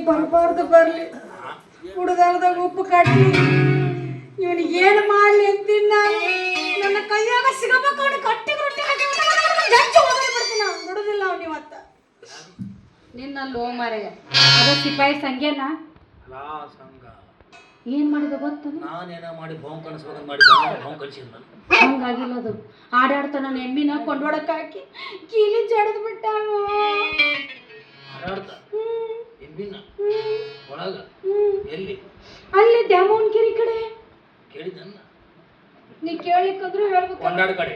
ಮನೆಗೆ ಬರಬಾರ್ದು ಬರ್ಲಿ. ಹುಡುಗಾಲದಾಗ ಉಪ್ಪು ಕಟ್ಟಿ ಇವನಿಗೆ ಏನು ಮಾಡ್ಲಿ ಅಂತೀನಿ ನಾನು? ನನ್ನ ಕೈಯಾಗ ಸಿಗಬೇಕು ಅವನು ಕಟ್ಟಿ ರೊಟ್ಟಿ ಬಿಡ್ತೀನಿ ಅವ್ನು. ಬಿಡುದಿಲ್ಲ ಅವ್ನು ಇವತ್ತ. ನಿನ್ನ ಲೋ ಮಾರೆಯ. ಅದ ಸಿಪಾಯಿ ಸಂಖ್ಯೆನ ಲಾ ಸಂಘ. ಏನ್ ಮಾಡಿದ ಗೊತ್ತ? ನಾನೇನ ಮಾಡಿ ಬಾಂಬ್ ಮಾಡಿ ಬಾಂಬ್ ಕಳಿಸಿದ ನಾನು ಹಂಗಾಗಿಲ್ಲ ಅದು. ಆಡಾಡ್ತಾ ನನ್ನ ಎಮ್ಮಿನ ಕೊಂಡೋಡಕ್ ಹಾಕಿ ಕೀಲಿ ಜಡದ್ ಬಿಟ್ಟಾನು. ಹಾರಾಡ್ತ ಎಮ್ಮಿನ ಒಳಗ ಎಲ್ಲಿ? ಅಲ್ಲಿ ದ್ಯಾಮೋನ್ಗಿರಿ ಕಡೆ. ಕೇಳಿದನ್ನ ನೀ ಕೇಳಿಕ್ಕಂದ್ರು ಹೇಳ್ಬೇಕು. ಒಂದಾಡು ಕಡೆ.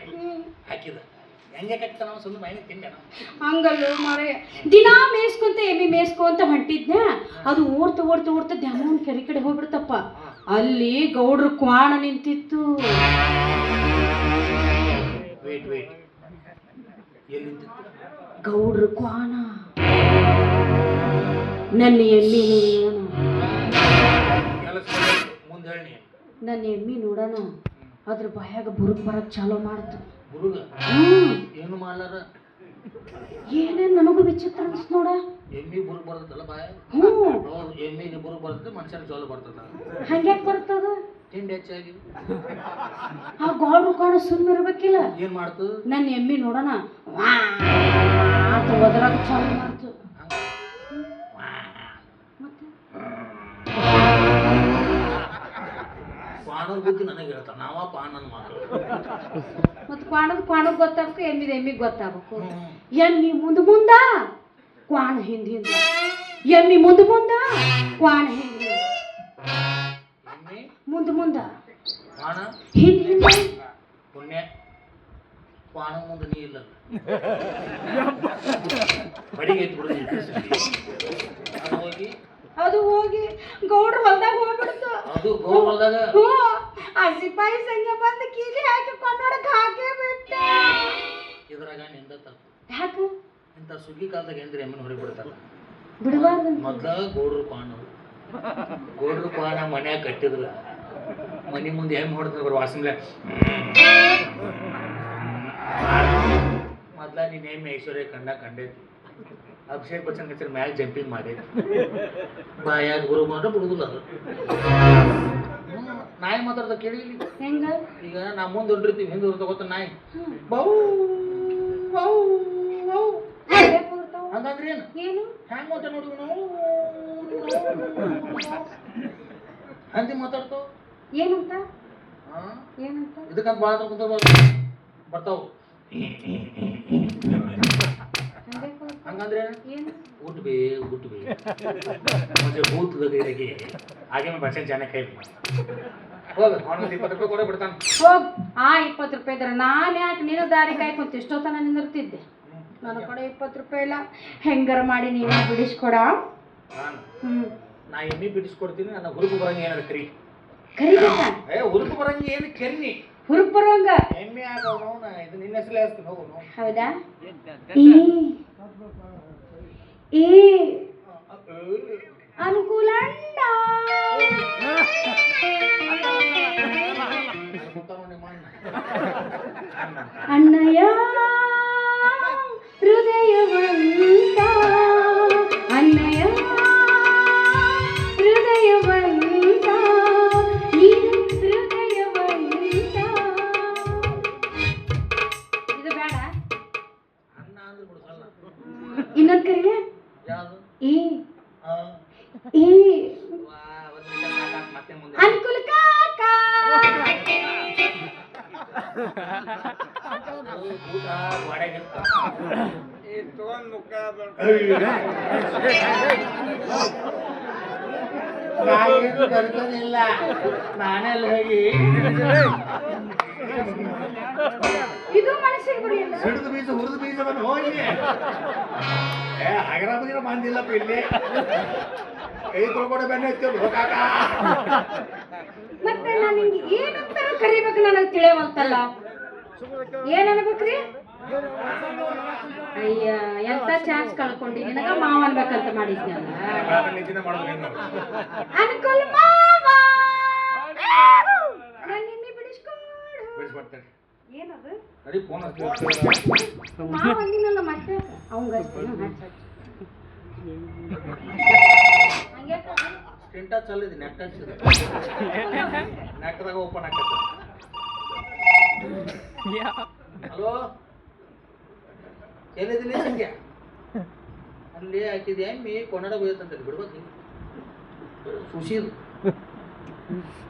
ಹಾಕಿದ. ಹೆಂಗೆ ಕಟ್ತಾನ ಸುಮ್ಮನೆ ಮೈನ ತಿಂದೆ ಹಂಗಲ್ಲ ಮಾರೆ ದಿನಾ ಮೇಯ್ಸ್ಕೊಂತ ಎಮ್ಮಿ ಮೇಯ್ಸ್ಕೊಂತ ಹೊಂಟಿದ್ನ. ಅದು ಓಡ್ತ ಓಡ್ತ ಓಡ್ತ ದ್ಯಾಮೋನ್ ಕೆರೆ ಕಡೆ ಹೋಗ್ಬಿಡ್ತಪ್ಪ. ಅಲ್ಲಿ ಗೌಡ್ರ ಕ್ವಾಣ ನಿಂತಿತ್ತು. ವೇಟ್ ವೇಟ್ ಎಲ್ಲಿ ಗೌಡ್ರ ಕ್ವಾಣ. ನನ್ನ ಎಮ್ಮಿ ನೋಡೋಣ. ನನ್ನ ಎಮ್ಮಿ ನೋಡೋಣ. ಅದ್ರ ಬಾಯಾಗ ಬುರುಗ್ ಬರಕ್ ಚಾಲೋ ಮಾಡ್ತು. ಏನು ಮಾಡ್ಲಾರ? ಏನೇ ನನಗೂ ವಿಚಿತ್ರ ಅನ್ಸ್ ನೋಡ. ಎಮ್ಮಿ ಬುರುಗ್ ಬರ್ತದಲ್ಲ ಬಾಯ ಹ್ಞೂ ಎಮ್ಮಿಗೆ ಬುರುಗ್ ಬರ್ತದೆ ಮನುಷ್ಯನ ಜೋಲು ಬರ್ತದ. ಹಂಗ್ಯಾಕ್ ಬರ್ತದ ತಿಂಡಿ ಹೆಚ್ಚಾಗಿ. ಆ ಗೋಡು ಕಾಣ ಸುಮ್ಮನೆ ಇರ್ಬೇಕಿಲ್ಲ. ಏನ್ ಮಾಡ್ತು? ನನ್ನ ಎಮ್ಮಿ ನೋಡೋಣ. ಅಂತ ಒದರಾಗ ಚಾಲು ಮಾಡ್ತು. ಪಾಣದ ಬುದ್ಧಿ ನನಗೆ ಹೇಳ್ತಾನ ನಾವ ನನ್ನ ಮಕ್ಕಳು ಮತ್ತೆ ಕ್ವಾಣದ ಕ್ವಾಣಗ್ ಗೊತ್ತಾಗ್ಬೇಕು ಎಮ್ಮಿದ ಎಮ್ಮಿಗೆ ಗೊತ್ತಾಗ್ಬೇಕು. ಎಮ್ಮಿ ಮುಂದ ಮುಂದ ಕ್ವಾಣ ಹಿಂದ ಹಿಂದ. ಎಮ್ಮಿ ಮುಂದ ಮುಂದ ಕ್ವಾಣ ಹಿಂದ ಮುಂದ ಮುಂದ. ಪಾಣ ಹಿಂದ ಹಿಂದ. ಪುಣ್ಯ. ಕ್ವಾಣ ಮುಂದ ನೀ ಇಲ್ಲ ಬಡಿಗೆ ಎದ್ದು ಬಿಡುದು ಅದು ಹೋಗಿ. ಅದು ಹೋಗಿ ಗೌಡ್ರ ಹೊಲ್ದಾಗ ಹೋಗ್ಬಿಡ್ತು. ಅದು ಗೌಡ್ರ ಹೊಲ್ದಾಗ? ಆ ಸಿಪಾಯಿ ಸಂಘ ಬಂದು ಕೀಲಿ ಹಾಕಿ ಕೊಂಡೋಡಕ್ ಹಾಕೇ ಬಿಟ್ಟೆ. ಇದ್ರಾಗ ನಿಂದ ತಪ್ಪು? ಯಾಕ? ಇಂಥ ಸುಗ್ಗಿ ಕಾಲದಾಗ ಏನ್ರಿ ಎಮ್ಮನ ಹೊರಗೆ ಬಿಡ್ತಾರ? ಬಿಡಬಾರ್ದು ಮೊದ್ಲ ಗೌಡ್ರ ಪಾಣ ಗೌಡ್ರ ಪಾನ ಮನ್ಯಾಗ ಕಟ್ಟಿದ್ರ ಮನಿ ಮುಂದೆ ಹೆಂಗ್ ಹೊಡೆದ್ರ ಬರೋ ವಾಸನೆ ಮೊದ್ಲ ನೀನ್ ಎಮ್ಮೆ ಐಶ್ವರ್ಯ ಕಂಡ ಕಂಡೈತಿ. ಅಭಿಷೇಕ್ ಬಚ್ಚನ್ ಕಚ್ಚರ್ ಮ್ಯಾಲ ಜಂಪಿಂಗ್ ಮಾಡೈತಿ ಬಾಯಾಗ ಗುರು ಮಾಡ್ರೆ ಬಿಡುದಿಲ್ಲ ಅದು. ನಾಯಿ ಮಾತಾಡ್ದ ಕೇಳಿ ಇಲ್ಲಿ. ಹೆಂಗ? ಈಗ ನಾ ಮುಂದೆ ಹೊಂಟಿರ್ತೀವಿ ಹಿಂದೆ ತಗೋತ ನಾಯಿ. ಬೌ ಬೌ ಬೌ. ಹಂಗಂದ್ರೆ ಏನು? ಏನು? ಹ್ಯಾಂಗ ಮಾತಾಡ ನೋಡಿ ಹಂದಿ ಮಾತಾಡ್ತಾವ. ಏನಂತ? ಅಂತ ಏನಂತ? ಇದಕ್ಕಂತ ಭಾಳ ಬರ್ತಾವ? ಹಂಗಂದ್ರೆ ಏನು? ಊಟ ಬೇ ಊಟ ಬೇ ಕೈದಾಗೆ ಹಾಗೆ ಬಸ್ ಜನ ಕೈ ಹೋಗ ಇಪ್ಪತ್ತು ರೂಪಾಯಿ ಕೊಡೇ ಬಿಡ್ತಾನೆ. ಹೋಗ್. ಆ ಇಪ್ಪತ್ತು ರೂಪಾಯಿ ಇದ್ರೆ ನಾನು ಯಾಕೆ ನೀನು ದಾರಿ ಕಾಯ್ಕೊಂತ ಎಷ್ಟೊತ್ತನ ನಿಂದಿರ್ತಿದ್ದೆ ನನ್ನ ಕಡೆ ಇಪ್ಪತ್ತು ರೂಪಾಯಿ ಇಲ್ಲ. ಹೆಂಗಾರ ಮಾಡಿ ನೀನು ಬಿಡಿಸ್ಕೊಡ? ಹ್ಮ್. ನಾ ಎಮ್ಮಿ ಬಿಡಿಸ್ಕೊಡ್ತೀನಿ ನನ್ನ ಹುರುಪು ಬರಂಗ ಏನಾರ ಕರಿ. ಕರಿಬೇಕಾ? ಏ ಹುರುಪು ಬರಂಗ ಏನು ಕೆರ್ನಿ? ಹುರುಪ್ ಬರುವಂಗ ಎಮ್ಮೆ ಆಗವ ನೋನ ಇದು ನಿನ್ನ ಹೆಸರೇ ಹಚ್ತೀನಿ ಹೋಗು ನೋವು ಹೌದಾ ಈ ಈ ಅನುಕೂಲ ಅಣ್ಣ ಅಣ್ಣಯ್ಯ ಹೃದಯವಂತ ನಾ ಏನು ಕರ್ಕೋದಿಲ್ಲ ನಾನೇ ಅಲ್ಲಿ ಹೋಗಿ ಇದು ಹಿಡಿದು ಬೀಜ ಹುರಿದು ಬೀಜ ಬಂದು ಹೋಗಿ ಏ ಹಗರ ಬದಿರ ಬಂದಿಲ್ಲಪ್ಪ ಇಲ್ಲಿ ಕೈ ತೊಳ್ಕೊಡೆ ಬೆನ್ನ ಎತ್ಕೊಂಡು ಹೋಗಾಕ ಮತ್ತೆ ನಾನು ಏನಂತ ಕರಿಬೇಕು ನನಗೆ ತಿಳಿಯವಲ್ತಲ್ಲ ಏನ್ ಅನ್ಬೇಕ್ರಿ ಅಯ್ಯ ಎಂತ ಚಾನ್ಸ್ ಕಳ್ಕೊಂಡಿ ನಿನಗ ಮಾವ ಅನ್ಬೇಕಂತ ಮಾಡಿದ್ನಲ್ಲ ಅನ್ಕೊಲ್ ಮಾವ! ನನ್ನ ನಿನ್ನೆ ಬಿಡಿಸ್ಕೊಡು ಬಿಡಿಸ್ಬರ್ತೇನೆ ಏನದು? ನಡಿ ಫೋನ್ ಮಾವ ಅಂದಿನಲ್ಲ ಮತ್ತೆ ಅವಂಗ? ಸ್ಕ್ರೀನ್ ಟಚ್ ಅಲ್ಲಿದೆ ನೆಟ್ ಟಚ್ ಇದೆ ನೆಟ್ದಾಗ ಓಪನ್ ಆಗತ್ತೆ. ಹಲೋ ಎಲ್ಲಿದ್ದೀನಿ ಸಂಖ್ಯಾ ಅಲ್ಲಿ ಹಾಕಿದೆ ಮೀ ಕೊನಡ ಬೈತಂತ ಬಿಡ್ಬೇಕು ಸುಶೀಲ್.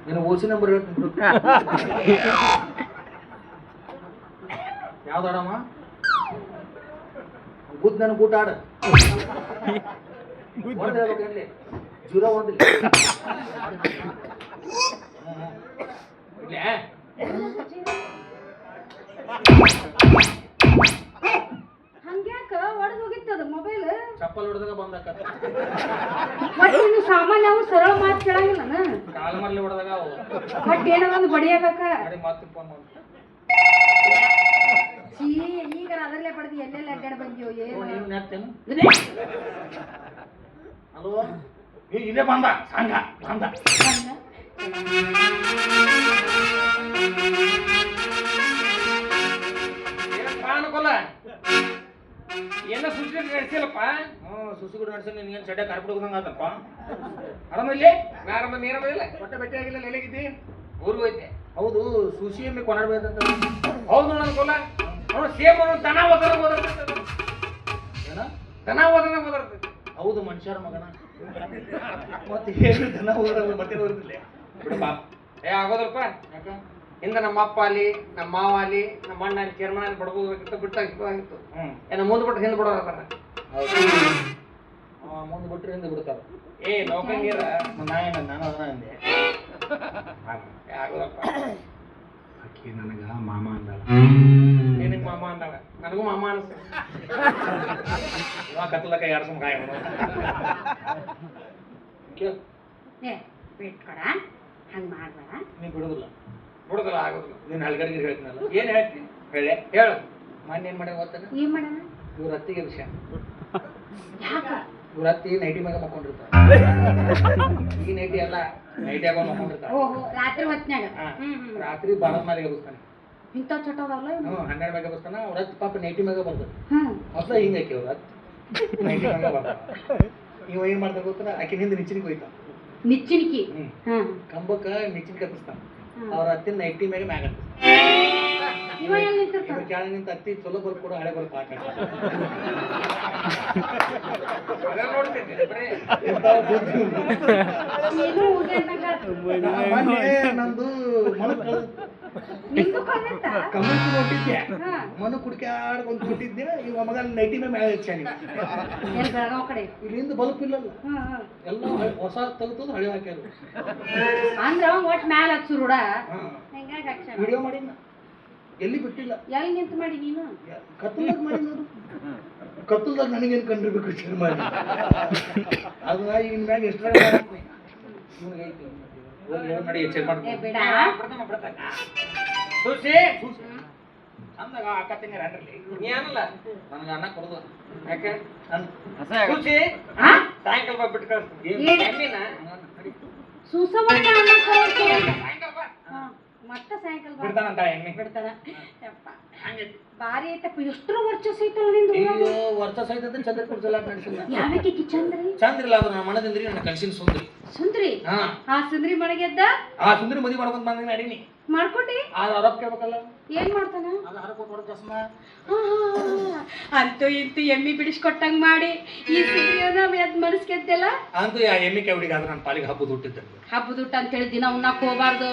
ನಿನ್ನ ಓಸಿ ನಂಬರ್ ಹೇಳ್ತೀನಿ ಬಿಡು. ಯಾವ್ದು ಆಡಮ್ಮ? ಗುದ್ ನನ್ ಊಟ ಆಡ. ಜೀರೋ ಒಂದಿಲ್ಲ ಇಲ್ಲೇ. ಚಪ್ಪಲ್ ಹೊಡೆದಾಗ ಬಂದಾಕ ಮತ್ತೆ ನೀವು ಸಾಮಾನ್ಯ ಅವು ಸರಳ ಮಾತು ಕೇಳಂಗಿಲ್ಲ ಕಾಲ ಮರ್ಲಿ ಹೊಡೆದಾಗ ಅವು. ಬಟ್ ಏನೋ ಒಂದು ಬಡಿಯಬೇಕ? ಅರೆ ಮತ್ತೆ ಫೋನ್ ಮಾಡಿ. ಛೀ ಈಗ ಅದರಲ್ಲೇ ಪಡೆದು ಎಲ್ಲೆಲ್ಲ ಅಡ್ಡಾಡ್ ಬಂದಿಯೋ ಏನು? ನೀನು ನೆತ್ತೇನು? ಹಲೋ? ಏ, ಇಲ್ಲೇ ಬಂದ ಸಂಘ ಬಂದ. ಅನುಕೂಲ ಏನ ಸುಸಿ ನಡೆಸಿಲ್ಲಪ್ಪ ಹ್ಞೂ ಕೂಡ ನಡೆಸಿ ನಿನ್ಗೇನು ಚಡ್ಡ ಕಾರ್ಪಿಡ್ ಹೋದಂಗೆ ಆತಪ್ಪ? ಆರಾಮಲ್ಲಿ ನಾರಮ್ಮ ನೀರಮಿಲ್ಲ ಹೊಟ್ಟೆ ಬೆಟ್ಟಿ ಆಗಿಲ್ಲ ನೆಲೆಗಿದ್ದಿ ಊರಿಗೆ ಹೋಯ್ತೆ. ಹೌದು ಸುಸಿ ಎಮ್ಮೆ ಕೊನಾಡ್ಬೇಕಂತ ಹೌದು ನೋಡ ಅನುಕೂಲ ನೋಡು ಸೇಮ್ ಅವನು ದನ ಓದನ ಓದಿರ್ತೈತೆ ಏನ ದನ? ಓದನ ಓದಿರ್ತೈತೆ ಹೌದು ಮನುಷ್ಯರ ಮಗನ. ಮತ್ತೆ ಏನು ದನ ಹೋದ್ರೆ ಮತ್ತೆ ಹೋಗಿರ್ಲಿಲ್ಲ ಬಿಡು ಏ ಆಗೋದಪ್ಪ ಯಾಕ? ಹಿಂದೆ ನಮ್ಮ ಅಪ್ಪ ಅಲ್ಲಿ ನಮ್ಮ ಮಾವ ಅಲ್ಲಿ ನಮ್ಮ ಅಣ್ಣ ಅಲ್ಲಿ ಚೇರ್ಮನ್ ಅಲ್ಲಿ ಬಡ್ಬೋದಾಗಿತ್ತು ಬಿಟ್ಟಾಗಿತ್ತು. ಏನೋ ಮುಂದೆ ಬಿಟ್ಟು ಹಿಂದೆ ಬಿಡೋರ ಮುಂದೆ ಬಿಟ್ಟರೆ ಹಿಂದೆ ಬಿಡ್ತಾರ. ಏ ನೌಕರಿ ನೀರ ನಾ ಏನ ನಾನು ಅದನ್ನ ಅಂದೆ. ಆಕಿ ನನಗ ಮಾಮ ಅಂದಾಳ. ನಿನಗೆ ಮಾಮ ಅಂದಾಳ? ನನಗೂ ಮಾಮ ಅನಿಸ್ತು ಇವ ಕತ್ತಲಕ ಎರಡು ಸಮ ಕಾಯ ಬಿಟ್ಕೊಡ ಹಂಗ್ ಮಾಡ್ಬೇಡ. ನೀ ಬಿಡುದಿಲ್ಲ. ಬಿಡುದಿಲ್ಲ ಆಗೋದಿಲ್ಲ ನೀನು ಹಲ್ಗಡಿಗೆ ಹೇಳ್ತೀನಲ್ಲ. ಏನ್ ಹೇಳ್ತೀನಿ ಹೇಳಿ. ಹೇಳು. ಮೊನ್ನೆ ಏನು ಮಾಡ್ಯಾವ ಗೊತ್ತೇನ? ಏನ್ ಮಾಡೋಣ ಇವ್ರ ಅತ್ತಿಗೆ ವಿಷಯ. ಯಾಕ? ಇವ್ರ ಅತ್ತಿ ನೈಟಿ ಮ್ಯಾಗ ಮಕ್ಕೊಂಡಿರ್ತಾರ ಈ ನೈಟಿ ಅಲ್ಲ ನೈಟಿ ಆಗ ಮಕ್ಕೊಂಡಿರ್ತಾರ ಓಹೋ ರಾತ್ರಿ ಹೊತ್ನ್ಯಾಗ? ಹಾ. ಹ್ಮ್ ಹ್ಮ್ ರಾತ್ರಿ ಬಾರದ ಮೇಲೆ ಎಬ್ಬಿಸ್ತಾನೆ ಇಂಥ ಚಟ ಅದಾವಲ್ಲ ಇವು. ಹ್ಞೂ ಹನ್ನೆರಡು ಮ್ಯಾಗ ಎಬ್ಬಿಸ್ತಾನ ಅವ್ರ ಅತ್ತಿ ಪಾಪ ನೈಟಿ ಮ್ಯಾಗ ಬರ್ತದೆ ಹ್ಮ್. ಮೊದ್ಲ ಹಿಂಗೆ ಆಕಿ ಅವ್ರ ಅತ್ತಿ. ನೈಟಿ ಮ್ಯಾಗ ಬರ್ತಾನ. ಇವ ಏನ್ ಮಾಡ್ತಾನೆ ಗೊತ್ತಾ ಆಕಿನ ಹಿಂದೆ ನಿಚ್ಚಿನಿಗೆ ಹೋಯ್ತಾನ ನಿಚ್ಚಿನಿಕಿ? ಹ್ಞೂ ಹ್ಮ್. ಕಂಬಕ್ಕ ನಿಚ್ಚಿನ ಕತ್ತಿಸ್ತಾನ. ಅವ್ರ ಅತ್ತಿ ನೈಟಿ ಮ್ಯಾಗ ಮ್ಯಾಗ ಇವ ಕೆಳಗೆ ನಿಂತ ಅತ್ತಿ ಚಲೋ ಬರು ಕೂಡ ಹಳೆ ಬರ್ ಪಾಕ ಅದೇ ನೋಡ್ತೀನಿ ಬರೀ. ನೀನು ಹೋಗ್ಯಾನಂಗ ಮೊನ್ನೆ ನಂದು ಕಳ್ದಂತ ಕಮಲ್ಸ್ ಕೊಟ್ಟಿದ್ದೆ ಹಾ ಮನು ಕುಡ್ಕ್ಯಾಡ್ಕೊಂಡ್ ಕೊಟ್ಟಿದ್ದೆ ಇವ ಮಗ ನೈಟಿ ಮೇಲೆ ಹಚ್ಚಾನಿ ಕಡೆ. ಇಲ್ಲಿಂದ ಬಲ್ಪ್ ಇಲ್ಲಲ್ಲ. ಎಲ್ಲ ಹೊಸ ತೆಗೆದು ಹಳೆ ಹಾಕ್ಯಾರ. ಅಂದ್ರ ಒಟ್ ಮ್ಯಾಲ ಹಚ್ಚು ರೂಢ. ವಿಡಿಯೋ ಮಾಡಿನ ಎಲ್ಲಿ ಬಿಟ್ಟಿಲ್ಲ. ಎಲ್ಲಿ ನಿಂತು ಮಾಡಿ ನೀನು? ಕತ್ತಲ್ದಾಗ ಮಾಡಿ ನೋಡು. ಕತ್ತಲ್ದಾಗ ನನಗೇನು ಕಂಡಿರ್ಬೇಕು ವಿಚಾರ ಮಾಡಿ ಅದನ್ನ ಇನ್ ಮ್ಯಾಗ ಎಷ್ಟ್ರ ಇವ್ನಿಗೈತಿ ಹೋಗಿ ಹೇಳು ಚೆಕ್ ಏ ಮಾಡ್ತೀನಿ ಬಿಡ ಬಿಡ್ತಾನ ಬಿಡ್ತಾನ ಸುಶಿ ಅಂದಾಗ ಅಕ್ಕ ತಂಗಿರ ಅನ್ರಲ್ಲಿ. ನನಗೆ ಅನ್ನ ಕೊಡೋದು. ಯಾಕೆ? ಹಾ ಸಾಯಂಕಾಲ ಬಾ ಬಿಟ್ಟು ಕಳಿಸ್ತೀನಿ? ಎಮ್ಮಿನ ಅನ್ನ ಮತ್ತೆ ಸಾಯಂಕಾಲ ಬಿಡ್ತಾನ ಬಿಡ್ತಾನಂತ ಎಮ್ಮೆ ಬಿಡ್ತಾನ. ಭಾರಿ ಐತಪ್ಪ ಎಷ್ಟರ ವರ್ಚಸ್ ಐತಲ್ಲ ನಿಂದು ಅಯ್ಯೋ ವರ್ಷ ಸಹಿತ ಚಂದ್ರ ಕುಡ್ಸಲ್ಲ ನಡೆಸಿಲ್ಲ ಯಾವಕ್ಕೆ ಚಂದ್ರಿ? ಚಂದ್ರಿಲ್ಲ ಅದು ನನ್ನ ಮನದಿಂದ್ರಿ ನನ್ನ ಕಳ್ಸಿನ ಸುಂದ್ರಿ. ಸುಂದ್ರಿ? ಆ ಸುಂದ್ರಿ ಮನೆಗೆದ್ದ? ಆ ಸುಂದ್ರಿ ಮದುವೆ ಮಾಡ್ಕೊಂಡ್ ಬಂದ ಅಡಿನಿ ಮಾಡ್ಕೊಂಡಿ. ಆ ಕೇಳ್ಬೇಕಲ್ಲ? ಏನ್ ಮಾಡ್ತಾನ. ಅಂತೂ ಇಂತೂ ಎಮ್ಮಿ ಬಿಡಿಸ್ಕೊಟ್ಟಂಗ್ ಮಾಡಿ ಈ ಸುಂದ್ರಿಯನ್ನ ಎದ್ ಮನಸ್ ಗೆದ್ದೆಲ್ಲ ಅಂತೂ ಆ ಎಮ್ಮಿ ಕೆವಡಿಗೆ ಆದ್ರೆ ನನ್ನ ಪಾಲಿಗೆ ಹಬ್ಬದ ಹುಟ್ಟಿದ್ದ. ಹಬ್ಬದ ಊಟ ಅಂತೇಳಿ ದಿನ ಉಣ್ಣಕ್ ಹೋಗ್ಬಾರ್ದು.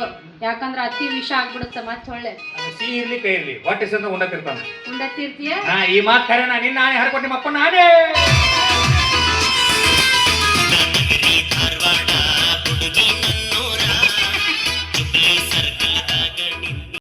ಯಾಕಂದ್ರೆ ಅತಿ ವಿಷ ಆಗ್ಬಿಡುತ್ತೆ ಮತ್ತೆ ಒಳ್ಳೆ. ಸಿಹಿ ಇರ್ಲಿ ಕೈ ಇರ್ಲಿ. ಹೊಟ್ಟೆ ಸಂದ ಉಂಡತಿರ್ತಾನೆ ಉಂಡತಿರ್ತೀಯ ಈ ಮಾತು ಕರೆ ನಿನ್ನ ನಾನೇ ಹರ್ಕೊಟ್ಟು ನಿಮ್ಮ ನಾನೇ